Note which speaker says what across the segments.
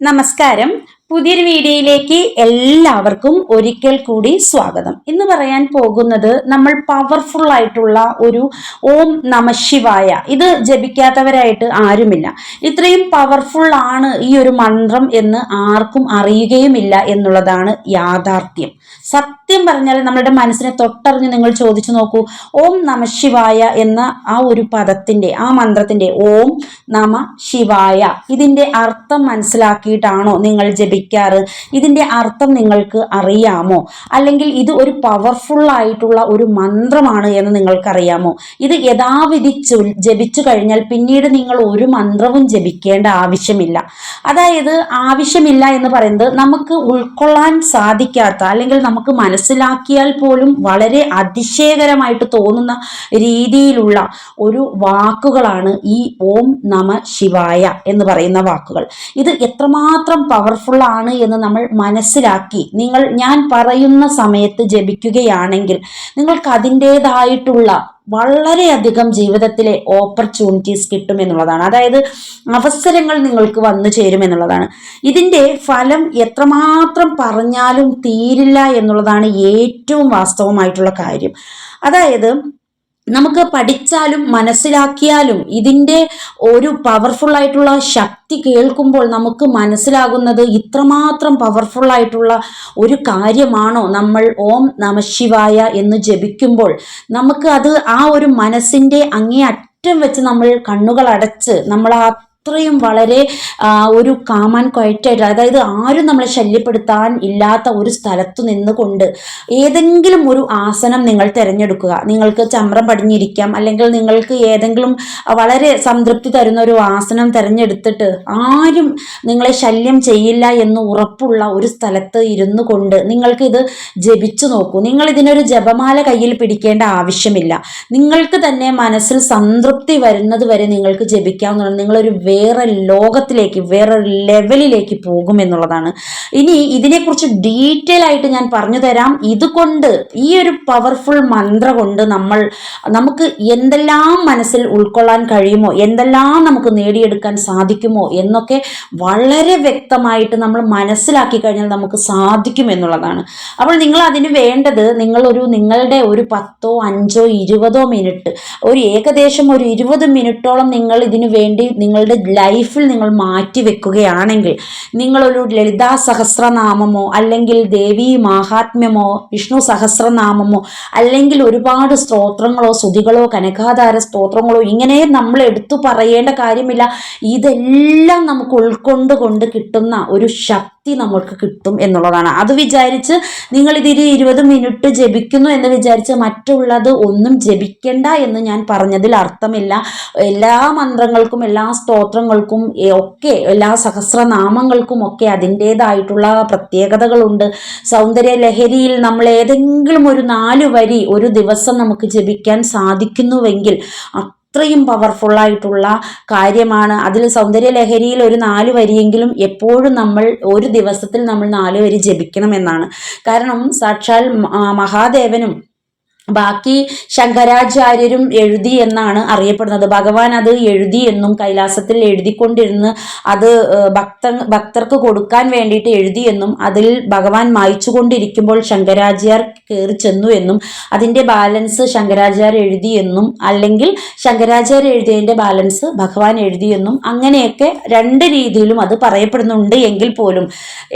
Speaker 1: നമസ്കാരം. പുതിയൊരു വീഡിയോയിലേക്ക് എല്ലാവർക്കും ഒരിക്കൽ കൂടി സ്വാഗതം. ഇന്ന് പറയാൻ പോകുന്നത് നമ്മൾ പവർഫുൾ ആയിട്ടുള്ള ഒരു ഓം നമശിവായ ഇത് ജപിക്കാത്തവരായിട്ട് ആരുമില്ല. ഇത്രയും പവർഫുൾ ആണ് ഈ ഒരു മന്ത്രം എന്ന് ആർക്കും അറിയുകയുമില്ല എന്നുള്ളതാണ് യാഥാർത്ഥ്യം. സത്യം പറഞ്ഞാൽ നമ്മുടെ മനസ്സിനെ തൊട്ടറിഞ്ഞ് നിങ്ങൾ ചോദിച്ചു നോക്കൂ ഓം നമ ശിവായ എന്ന ആ ഒരു പദത്തിന്റെ ആ മന്ത്രത്തിന്റെ ഓം നമ ശിവായ. ഇതിന്റെ അർത്ഥം മനസ്സിലാക്കിയിട്ടാണോ നിങ്ങൾ ജപിക്കാറ് ഇതിന്റെ അർത്ഥം നിങ്ങൾക്ക് അറിയാമോ? അല്ലെങ്കിൽ ഇത് ഒരു പവർഫുൾ ആയിട്ടുള്ള ഒരു മന്ത്രമാണ് എന്ന് നിങ്ങൾക്കറിയാമോ? ഇത് യഥാവിധി ജപിച്ചു കഴിഞ്ഞാൽ പിന്നീട് നിങ്ങൾ ഒരു മന്ത്രവും ജപിക്കേണ്ട ആവശ്യമില്ല. അതായത് ആവശ്യമില്ല എന്ന് പറയുന്നത് നമുക്ക് ഉൾക്കൊള്ളാൻ സാധിക്കാത്ത അല്ലെങ്കിൽ നമുക്ക് മനസ്സിലാക്കിയാൽ പോലും വളരെ അതിശയകരമായിട്ട് തോന്നുന്ന രീതിയിലുള്ള ഒരു വാക്കുകളാണ് ഈ ഓം നമ ശിവായ എന്ന് പറയുന്ന വാക്കുകൾ. ഇത് എത്രമാത്രം പവർഫുൾ ആണ് എന്ന് നമ്മൾ മനസ്സിലാക്കി. നിങ്ങൾ ഞാൻ പറയുന്ന സമയത്ത് ജപിക്കുകയാണെങ്കിൽ നിങ്ങൾക്ക് അതിന്റെതായിട്ടുള്ള വളരെയധികം ജീവിതത്തിലെ ഓപ്പർച്യൂണിറ്റീസ് കിട്ടും എന്നുള്ളതാണ്. അതായത് അവസരങ്ങൾ നിങ്ങൾക്ക് വന്നു ചേരും എന്നുള്ളതാണ്. ഇതിന്റെ ഫലം എത്രമാത്രം പറഞ്ഞാലും തീരില്ല എന്നുള്ളതാണ് ഏറ്റവും വാസ്തവമായിട്ടുള്ള കാര്യം. അതായത് നമുക്ക് പഠിച്ചാലും മനസ്സിലാക്കിയാലും ഇതിന്റെ ഒരു പവർഫുൾ ആയിട്ടുള്ള ശക്തി കേൾക്കുമ്പോൾ നമുക്ക് മനസ്സിലാകുന്നത് ഇത്രമാത്രം പവർഫുൾ ആയിട്ടുള്ള ഒരു കാര്യമാണോ നമ്മൾ ഓം നമശിവായ എന്ന് ജപിക്കുമ്പോൾ നമുക്ക് അത് ആ ഒരു മനസ്സിന്റെ അങ്ങേ അറ്റം വെച്ച് നമ്മൾ കണ്ണുകൾ അടച്ച് നമ്മൾ ആ അത്രയും വളരെ ഒരു കാമൻ ക്വയറ്റായിട്ട് അതായത് ആരും നമ്മളെ ശല്യപ്പെടുത്താൻ ഇല്ലാത്ത ഒരു സ്ഥലത്ത് നിന്നുകൊണ്ട് ഏതെങ്കിലും ഒരു ആസനം നിങ്ങൾ തിരഞ്ഞെടുക്കുക. നിങ്ങൾക്ക് ചമ്രം പടിഞ്ഞിരിക്കാം അല്ലെങ്കിൽ നിങ്ങൾക്ക് ഏതെങ്കിലും വളരെ സംതൃപ്തി തരുന്ന ഒരു ആസനം തിരഞ്ഞെടുത്തിട്ട് ആരും നിങ്ങളെ ശല്യം ചെയ്യില്ല എന്ന് ഉറപ്പുള്ള ഒരു സ്ഥലത്ത് ഇരുന്നു കൊണ്ട് നിങ്ങൾക്കിത് ജപിച്ചു നോക്കൂ. നിങ്ങൾ ഇതിനൊരു ജപമാല കയ്യിൽ പിടിക്കേണ്ട ആവശ്യമില്ല. നിങ്ങൾക്ക് തന്നെ മനസ്സിൽ സംതൃപ്തി വരുന്നത് വരെ നിങ്ങൾക്ക് ജപിക്കാവുന്നതാണ്. നിങ്ങളൊരു വേറെ ലോകത്തിലേക്ക് വേറെ ലെവലിലേക്ക് പോകും എന്നുള്ളതാണ് ഇനി ഇതിനെക്കുറിച്ച് ഡീറ്റെയിൽ ആയിട്ട് ഞാൻ പറഞ്ഞു തരാം. ഇതുകൊണ്ട് ഈ ഒരു പവർഫുൾ മന്ത്ര കൊണ്ട് നമ്മൾ നമുക്ക് എന്തെല്ലാം മനസ്സിൽ ഉൾക്കൊള്ളാൻ കഴിയുമോ എന്തെല്ലാം നമുക്ക് നേടിയെടുക്കാൻ സാധിക്കുമോ എന്നൊക്കെ വളരെ വ്യക്തമായിട്ട് നമ്മൾ മനസ്സിലാക്കി കഴിഞ്ഞാൽ നമുക്ക് സാധിക്കും എന്നുള്ളതാണ്. അപ്പോൾ നിങ്ങൾ അതിന് വേണ്ടത് നിങ്ങളൊരു നിങ്ങളുടെ ഒരു പത്തോ അഞ്ചോ ഇരുപതോ മിനിറ്റ് ഒരു ഏകദേശം ഒരു ഇരുപത് മിനിറ്റോളം നിങ്ങൾ ഇതിനു വേണ്ടി നിങ്ങളുടെ ലൈഫിൽ നിങ്ങൾ മാറ്റി വെക്കുകയാണെങ്കിൽ നിങ്ങളൊരു ലളിതാ സഹസ്രനാമമോ അല്ലെങ്കിൽ ദേവി മാഹാത്മ്യമോ വിഷ്ണു സഹസ്രനാമമോ അല്ലെങ്കിൽ ഒരുപാട് സ്തോത്രങ്ങളോ സ്തുതികളോ കനകാധാര സ്തോത്രങ്ങളോ ഇങ്ങനെ നമ്മൾ എടുത്തു പറയേണ്ട കാര്യമില്ല. ഇതെല്ലാം നമുക്ക് ഉൾക്കൊണ്ടുകൊണ്ട് കിട്ടുന്ന ഒരു ശക്തി നമ്മൾക്ക് കിട്ടും എന്നുള്ളതാണ്. അത് വിചാരിച്ച് നിങ്ങൾ ഇതിൽ ഇരുപത് മിനിറ്റ് ജപിക്കുന്നു എന്ന് വിചാരിച്ച് മറ്റുള്ളത് ഒന്നും ജപിക്കണ്ട എന്ന് ഞാൻ പറഞ്ഞതിൽ അർത്ഥമില്ല. എല്ലാ മന്ത്രങ്ങൾക്കും എല്ലാ സ്തോത്രങ്ങൾക്കും ഒക്കെ എല്ലാ സഹസ്രനാമങ്ങൾക്കും ഒക്കെ അതിന്റേതായിട്ടുള്ള പ്രത്യേകതകളുണ്ട്. സൗന്ദര്യ ലഹരിയിൽ നമ്മൾ ഏതെങ്കിലും ഒരു നാല് വരി ഒരു ദിവസം നമുക്ക് ജപിക്കാൻ സാധിക്കുന്നുവെങ്കിൽ അത്രയും പവർഫുൾ ആയിട്ടുള്ള കാര്യമാണ്. അതിൽ സൗന്ദര്യ ലഹരിയിൽ ഒരു നാല് വരിയെങ്കിലും എപ്പോഴും നമ്മൾ ഒരു ദിവസത്തിൽ നമ്മൾ നാല് വരി ജപിക്കണം എന്നാണ്. കാരണം സാക്ഷാൽ മഹാദേവനും ബാക്കി ശങ്കരാചാര്യരും എഴുതി എന്നാണ് അറിയപ്പെടുന്നത്. ഭഗവാൻ അത് എഴുതി എന്നും കൈലാസത്തിൽ എഴുതിക്കൊണ്ടിരുന്ന് അത് ഭക്ത ഭക്തർക്ക് കൊടുക്കാൻ വേണ്ടിയിട്ട് എഴുതി എന്നും അതിൽ ഭഗവാൻ മായ്ച്ചു കൊണ്ടിരിക്കുമ്പോൾ ശങ്കരാചാര്യർ കയറി ചെന്നു എന്നും അതിന്റെ ബാലൻസ് ശങ്കരാചാര്യ എഴുതി എന്നും അല്ലെങ്കിൽ ശങ്കരാചാര്യ എഴുതിയതിന്റെ ബാലൻസ് ഭഗവാൻ എഴുതി എന്നും അങ്ങനെയൊക്കെ രണ്ട് രീതിയിലും അത് പറയപ്പെടുന്നുണ്ട് എങ്കിൽ പോലും.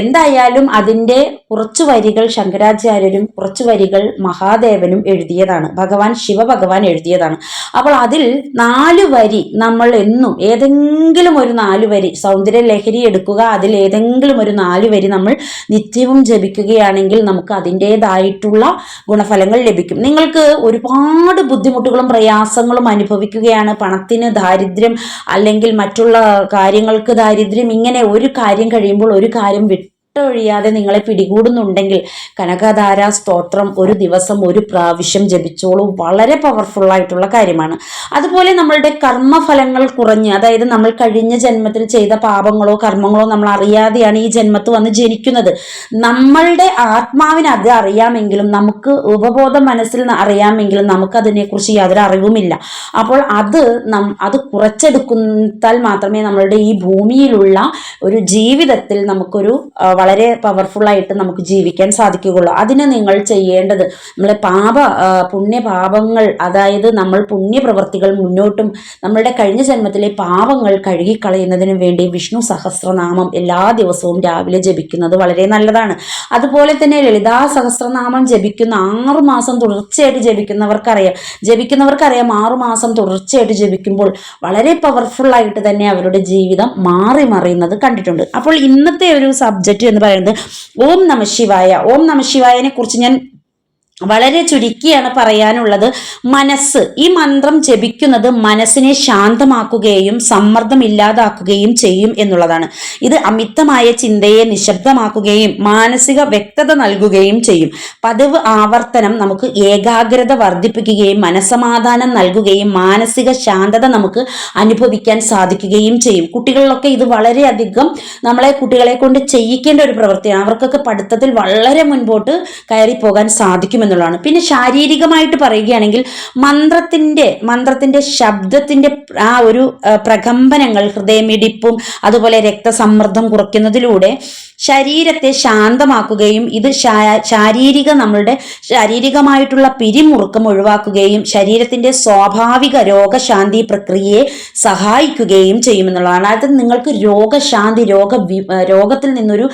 Speaker 1: എന്തായാലും അതിന്റെ കുറച്ച് വരികൾ ശങ്കരാചാര്യരും കുറച്ച് വരികൾ മഹാദേവനും എഴുതിയതാണ്. ഭഗവാൻ ശിവഭഗവാൻ എഴുതിയതാണ്. അപ്പോൾ അതിൽ നാല് വരി നമ്മൾ എന്നും ഏതെങ്കിലും ഒരു നാല് വരി സൗന്ദര്യ ലഹരി എടുക്കുക അതിൽ ഏതെങ്കിലും ഒരു നാല് വരി നമ്മൾ നിത്യവും ജപിക്കുകയാണെങ്കിൽ നമുക്ക് അതിന്റേതായിട്ടുള്ള ഗുണഫലങ്ങൾ ലഭിക്കും. നിങ്ങൾക്ക് ഒരുപാട് ബുദ്ധിമുട്ടുകളും പ്രയാസങ്ങളും അനുഭവിക്കുകയാണ്. പണത്തിന് ദാരിദ്ര്യം അല്ലെങ്കിൽ മറ്റുള്ള കാര്യങ്ങൾക്ക് ദാരിദ്ര്യം ഇങ്ങനെ ഒരു കാര്യം കഴിയുമ്പോൾ ഒരു കാര്യം വിട്ട് വിട്ടൊഴിയാതെ നിങ്ങളെ പിടികൂടുന്നുണ്ടെങ്കിൽ കനകധാര സ്തോത്രം ഒരു ദിവസം ഒരു പ്രാവശ്യം ജപിച്ചോളൂ. വളരെ പവർഫുൾ ആയിട്ടുള്ള കാര്യമാണ്. അതുപോലെ നമ്മളുടെ കർമ്മഫലങ്ങൾ കുറഞ്ഞ് അതായത് നമ്മൾ കഴിഞ്ഞ ജന്മത്തിൽ ചെയ്ത പാപങ്ങളോ കർമ്മങ്ങളോ നമ്മൾ അറിയാതെയാണ് ഈ ജന്മത്ത് വന്ന് ജനിക്കുന്നത്. നമ്മളുടെ ആത്മാവിന് അത് അറിയാമെങ്കിലും നമുക്ക് ഉപബോധ മനസ്സിൽ അറിയാമെങ്കിലും നമുക്ക് അതിനെക്കുറിച്ച് യാതൊരു അറിവുമില്ല. അപ്പോൾ അത് അത് കുറച്ചെടുക്കുന്നാൽ മാത്രമേ നമ്മളുടെ ഈ ഭൂമിയിലുള്ള ഒരു ജീവിതത്തിൽ നമുക്കൊരു വളരെ പവർഫുള്ളായിട്ട് നമുക്ക് ജീവിക്കാൻ സാധിക്കുകയുള്ളൂ. അതിന് നിങ്ങൾ ചെയ്യേണ്ടത് നമ്മളെ പാപ പുണ്യ പാപങ്ങൾ അതായത് നമ്മൾ പുണ്യപ്രവർത്തികൾ മുന്നോട്ടും നമ്മളുടെ കഴിഞ്ഞ ജന്മത്തിലെ പാപങ്ങൾ കഴുകിക്കളയുന്നതിന് വേണ്ടി വിഷ്ണു സഹസ്രനാമം എല്ലാ ദിവസവും രാവിലെ ജപിക്കുന്നത് വളരെ നല്ലതാണ്. അതുപോലെ തന്നെ ലളിതാ സഹസ്രനാമം ജപിക്കുന്ന ആറു മാസം തുടർച്ചയായിട്ട് ജപിക്കുന്നവർക്കറിയാം. ജപിക്കുന്നവർക്കറിയാം ആറു മാസം തുടർച്ചയായിട്ട് ജപിക്കുമ്പോൾ വളരെ പവർഫുള്ളായിട്ട് തന്നെ അവരുടെ ജീവിതം മാറി മറിയുന്നത് കണ്ടിട്ടുണ്ട്. അപ്പോൾ ഇന്നത്തെ ഒരു സബ്ജക്റ്റ് എന്ന് പറയുന്നത്. ഓം നമ ശിവായ. ഓം നമ ശിവായനെ കുറിച്ച് ഞാൻ വളരെ ചുരുക്കിയാണ് പറയാനുള്ളത്. മനസ്സ് ഈ മന്ത്രം ജപിക്കുന്നത് മനസ്സിനെ ശാന്തമാക്കുകയും സമ്മർദ്ദം ഇല്ലാതാക്കുകയും ചെയ്യും എന്നുള്ളതാണ്. ഇത് അമിതമായ ചിന്തയെ നിശബ്ദമാക്കുകയും മാനസിക വ്യക്തത നൽകുകയും ചെയ്യും. പതിവ് ആവർത്തനം നമുക്ക് ഏകാഗ്രത വർദ്ധിപ്പിക്കുകയും മനസമാധാനം നൽകുകയും മാനസിക ശാന്തത നമുക്ക് അനുഭവിക്കാൻ സാധിക്കുകയും ചെയ്യും. കുട്ടികളിലൊക്കെ ഇത് വളരെയധികം നമ്മളെ കുട്ടികളെ കൊണ്ട് ചെയ്യിക്കേണ്ട ഒരു പ്രവൃത്തിയാണ്. അവർക്കൊക്കെ പഠിത്തത്തിൽ വളരെ മുൻപോട്ട് കയറി പോകാൻ സാധിക്കുമെന്നുള്ളതാണ് പിന്നെ ശാരീരികമായിട്ട് പറയുകയാണെങ്കിൽ മന്ത്രത്തിന്റെ മന്ത്രത്തിന്റെ ശബ്ദത്തിന്റെ ആ ഒരു പ്രകമ്പനങ്ങൾ ഹൃദയമിടിപ്പും അതുപോലെ രക്തസമ്മർദ്ദം കുറയ്ക്കുന്നതിലൂടെ ശരീരത്തെ ശാന്തമാക്കുകയും ഇത് ശാരീരിക നമ്മളുടെ ശാരീരികമായിട്ടുള്ള പിരിമുറുക്കം ഒഴിവാക്കുകയും ശരീരത്തിന്റെ സ്വാഭാവിക രോഗശാന്തി പ്രക്രിയയെ സഹായിക്കുകയും ചെയ്യുമെന്നുള്ളതാണ്. അതായത് നിങ്ങൾക്ക് രോഗശാന്തി രോഗ രോഗത്തിൽ നിന്നൊരു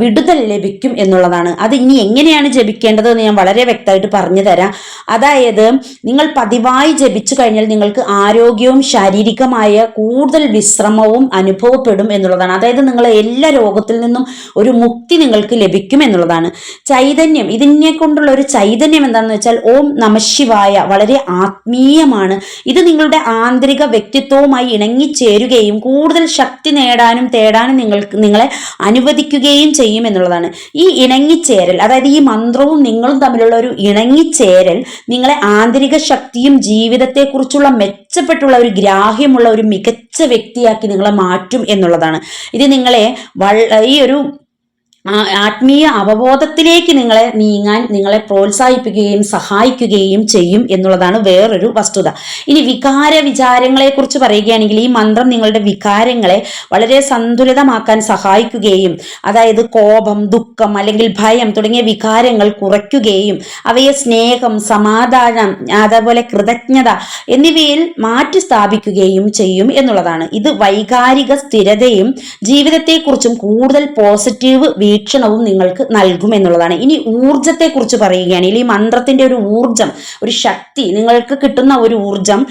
Speaker 1: വിടുതൽ ലഭിക്കും എന്നുള്ളതാണ്. അത് ഇനി എങ്ങനെയാണ് ജപിക്കേണ്ടത് എന്ന് ഞാൻ വളരെ വ്യക്തമായിട്ട് പറഞ്ഞു തരാം അതായത് നിങ്ങൾ പതിവായി ജപിച്ചു കഴിഞ്ഞാൽ നിങ്ങൾക്ക് ആരോഗ്യവും ശാരീരികമായ കൂടുതൽ വിശ്രമവും അനുഭവപ്പെടും എന്നുള്ളതാണ്. അതായത് നിങ്ങൾ എല്ലാ രോഗത്തിൽ നിന്നും ഒരു മുക്തി നിങ്ങൾക്ക് ലഭിക്കും എന്നുള്ളതാണ്. ചൈതന്യം ഇതിനെ കൊണ്ടുള്ള ഒരു ചൈതന്യം എന്താണെന്ന് വെച്ചാൽ ഓം നമശിവായ വളരെ ആത്മീയമാണ്. ഇത് നിങ്ങളുടെ ആന്തരിക വ്യക്തിത്വവുമായി ഇണങ്ങിച്ചേരുകയും കൂടുതൽ ശക്തി നേടാനും തേടാനും നിങ്ങൾക്ക് നിങ്ങളെ അനുവദിക്കുകയും ചെയ്യും എന്നുള്ളതാണ്. ഈ ഇണങ്ങിച്ചേരൽ അതായത് ഈ മന്ത്രവും നിങ്ങളും തമ്മിലുള്ള ഒരു ഇണങ്ങിച്ചേരൽ നിങ്ങളെ ആന്തരിക ശക്തിയും ജീവിതത്തെക്കുറിച്ചുള്ള മെച്ചപ്പെട്ടുള്ള ഒരു ഗ്രാഹ്യമുള്ള ഒരു മികച്ച വ്യക്തിയാക്കി നിങ്ങളെ മാറ്റും എന്നുള്ളതാണ്. ഇത് നിങ്ങളെ ഈ ഒരു ആത്മീയ അവബോധത്തിലേക്ക് നിങ്ങളെ നീങ്ങാൻ നിങ്ങളെ പ്രോത്സാഹിപ്പിക്കുകയും സഹായിക്കുകയും ചെയ്യും എന്നുള്ളതാണ് വേറൊരു വസ്തുത. ഇനി വികാര വിചാരങ്ങളെ കുറിച്ച് പറയുകയാണെങ്കിൽ ഈ മന്ത്രം നിങ്ങളുടെ വികാരങ്ങളെ വളരെ സന്തുലിതമാക്കാൻ സഹായിക്കുകയും അതായത് കോപം ദുഃഖം അല്ലെങ്കിൽ ഭയം തുടങ്ങിയ വികാരങ്ങൾ കുറയ്ക്കുകയും അവയെ സ്നേഹം സമാധാനം അതേപോലെ കൃതജ്ഞത എന്നിവയിൽ മാറ്റി സ്ഥാപിക്കുകയും ചെയ്യും എന്നുള്ളതാണ്. ഇത് വൈകാരിക സ്ഥിരതയും ജീവിതത്തെക്കുറിച്ചും കൂടുതൽ പോസിറ്റീവ് വീക്ഷണവും നിങ്ങൾക്ക് നൽകും എന്നുള്ളതാണ്. ഇനി ഊർജത്തെക്കുറിച്ച് പറയുകയാണെങ്കിൽ ഈ മന്ത്രത്തിന്റെ ഒരു ഊർജം ഒരു ശക്തി നിങ്ങൾക്ക് കിട്ടുന്ന ഒരു ഊർജം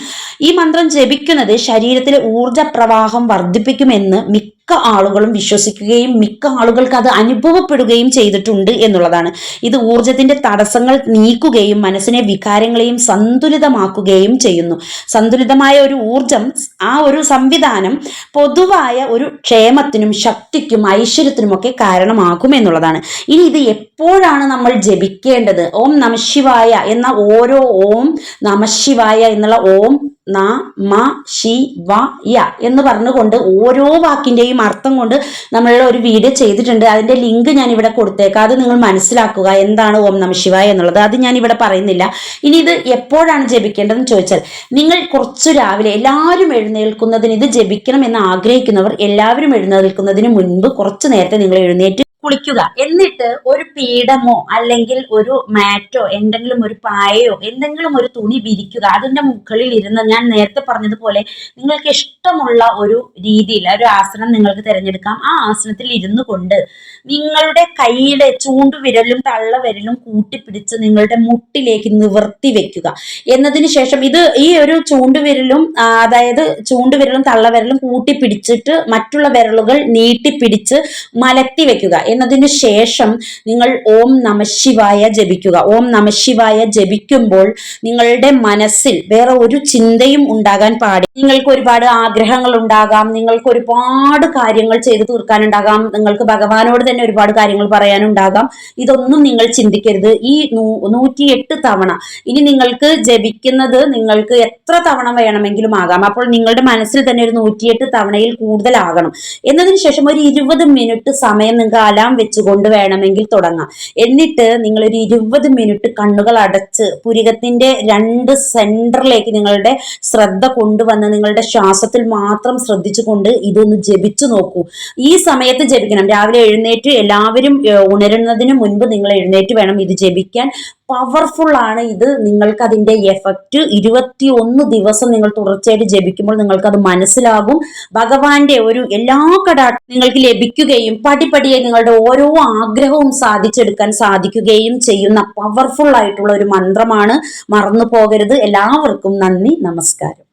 Speaker 1: ഈ മന്ത്രം ജപിക്കുന്നത് ശരീരത്തിലെ ഊർജ പ്രവാഹം വർദ്ധിപ്പിക്കുമെന്ന് മിക്ക ആളുകളും വിശ്വസിക്കുകയും മിക്ക ആളുകൾക്ക് അത് അനുഭവപ്പെടുകയും ചെയ്തിട്ടുണ്ട് എന്നുള്ളതാണ്. ഇത് ഊർജത്തിന്റെ തടസ്സങ്ങൾ നീക്കുകയും മനസ്സിനെ വികാരങ്ങളെയും സന്തുലിതമാക്കുകയും ചെയ്യുന്നു. സന്തുലിതമായ ഒരു ഊർജം ആ ഒരു സംവിധാനം പൊതുവായ ഒരു ക്ഷേമത്തിനും ശക്തിക്കും ഐശ്വര്യത്തിനുമൊക്കെ കാരണമാകും എന്നുള്ളതാണ്. ഇനി ഇത് എപ്പോഴാണ് നമ്മൾ ജപിക്കേണ്ടത്? ഓം നമശിവായ എന്ന ഓരോ ഓം നമശിവായ എന്നുള്ള ഓം ന മ ഷി വ യ എന്ന് പറഞ്ഞുകൊണ്ട് ഓരോ വാക്കിന്റെയും അർത്ഥം കൊണ്ട് നമ്മളുടെ ഒരു വീഡിയോ ചെയ്തിട്ടുണ്ട്. അതിന്റെ ലിങ്ക് ഞാൻ ഇവിടെ കൊടുത്തേക്കാം. അത് നിങ്ങൾ മനസ്സിലാക്കുക. എന്താണ് ഓം നമ ശിവായ എന്നുള്ളത്. അത് ഞാൻ ഇവിടെ പറയുന്നില്ല. ഇനി ഇത് എപ്പോഴാണ് ജപിക്കേണ്ടതെന്ന് ചോദിച്ചാൽ നിങ്ങൾ കുറച്ചു രാവിലെ എല്ലാവരും എഴുന്നേൽക്കുന്നതിന് ഇത് ജപിക്കണം എന്ന് ആഗ്രഹിക്കുന്നവർ എല്ലാവരും എഴുന്നേൽക്കുന്നതിന് മുൻപ് കുറച്ച് നേരത്തെ നിങ്ങൾ എഴുന്നേറ്റ് കുളിക്കുക. എന്നിട്ട് ഒരു പീഠമോ അല്ലെങ്കിൽ ഒരു മാറ്റോ എന്തെങ്കിലും ഒരു പായയോ എന്തെങ്കിലും ഒരു തുണി വിരിക്കുക. അതിന്റെ മുകളിൽ ഇരുന്ന് ഞാൻ നേരത്തെ പറഞ്ഞതുപോലെ നിങ്ങൾക്ക് ഇഷ്ടമുള്ള ഒരു രീതിയിൽ ഒരു ആസനം നിങ്ങൾക്ക് തിരഞ്ഞെടുക്കാം. ആ ആസനത്തിൽ ഇരുന്നു കൊണ്ട് നിങ്ങളുടെ കൈയുടെ ചൂണ്ടുവിരലും തള്ളവിരലും കൂട്ടിപ്പിടിച്ച് നിങ്ങളുടെ മുട്ടിലേക്ക് നിവർത്തി വെക്കുക. എന്നതിന് ശേഷം ഇത് ഈ ഒരു ചൂണ്ടുവിരലും അതായത് ചൂണ്ടുവിരലും തള്ളവിരലും കൂട്ടിപ്പിടിച്ചിട്ട് മറ്റുള്ള വിരലുകൾ നീട്ടിപ്പിടിച്ച് മലത്തി വെക്കുക. എന്നതിന് ശേഷം നിങ്ങൾ ഓം നമശിവായ ജപിക്കുക. ഓം നമശിവായ ജപിക്കുമ്പോൾ നിങ്ങളുടെ മനസ്സിൽ വേറെ ഒരു ചിന്തയും ഉണ്ടാകാൻ പാടില്ല നിങ്ങൾക്ക് ഒരുപാട് ആഗ്രഹങ്ങൾ ഉണ്ടാകാം. നിങ്ങൾക്ക് ഒരുപാട് കാര്യങ്ങൾ ചെയ്തു തീർക്കാനുണ്ടാകാം. നിങ്ങൾക്ക് ഭഗവാനോട് തന്നെ ഒരുപാട് കാര്യങ്ങൾ പറയാനുണ്ടാകാം. ഇതൊന്നും നിങ്ങൾ ചിന്തിക്കരുത്. ഈ നൂറ്റി നൂറ്റിയെട്ട് തവണ. ഇനി നിങ്ങൾക്ക് ജപിക്കുന്നത് നിങ്ങൾക്ക് എത്ര തവണ വേണമെങ്കിലും ആകാം. അപ്പോൾ നിങ്ങളുടെ മനസ്സിൽ തന്നെ ഒരു നൂറ്റിയെട്ട് തവണയിൽ കൂടുതലാകണം. എന്നതിന് ശേഷം ഒരു ഇരുപത് മിനിറ്റ് സമയം നിങ്ങൾക്ക് അലാം വെച്ചുകൊണ്ട് വേണമെങ്കിൽ തുടങ്ങാം. എന്നിട്ട് നിങ്ങൾ ഒരു ഇരുപത് മിനിറ്റ് കണ്ണുകൾ അടച്ച് പുരികത്തിന്റെ രണ്ട് സെന്ററിലേക്ക് നിങ്ങളുടെ ശ്രദ്ധ കൊണ്ടുവന്ന് നിങ്ങളുടെ ശ്വാസത്തിൽ മാത്രം ശ്രദ്ധിച്ചുകൊണ്ട് ഇതൊന്ന് ജപിച്ചു നോക്കൂ. ഈ സമയത്ത് ജപിക്കണം. രാവിലെ എഴുന്നേറ്റ് എല്ലാവരും ഉണരുന്നതിന് മുൻപ് നിങ്ങൾ എഴുന്നേറ്റ് വേണം ഇത് ജപിക്കാൻ. പവർഫുൾ ആണ് ഇത്. നിങ്ങൾക്ക് അതിന്റെ എഫക്റ്റ് ഇരുപത്തി ഒന്ന് ദിവസം നിങ്ങൾ തുടർച്ചയായിട്ട് ജപിക്കുമ്പോൾ നിങ്ങൾക്ക് അത് മനസ്സിലാകും. ഭഗവാന്റെ ഒരു എല്ലാ കടാട്ടും നിങ്ങൾക്ക് ലഭിക്കുകയും പടിപടിയായി നിങ്ങളുടെ ഓരോ ആഗ്രഹവും സാധിച്ചെടുക്കാൻ സാധിക്കുകയും ചെയ്യുന്ന പവർഫുൾ ആയിട്ടുള്ള ഒരു മന്ത്രമാണ്. മറന്നു പോകരുത് എല്ലാവർക്കും നന്ദി. നമസ്കാരം.